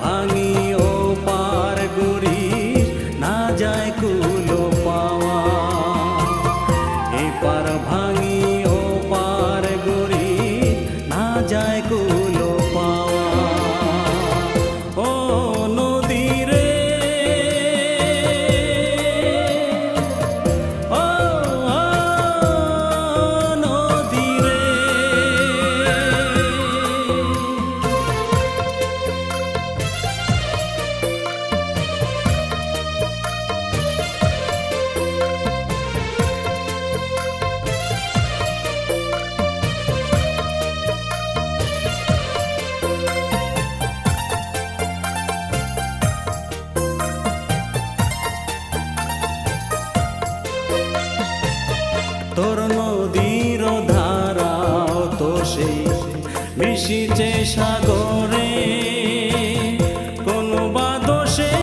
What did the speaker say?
ভাঙ তোর নদীর ধারা তো সেই মিশিছে সাগর।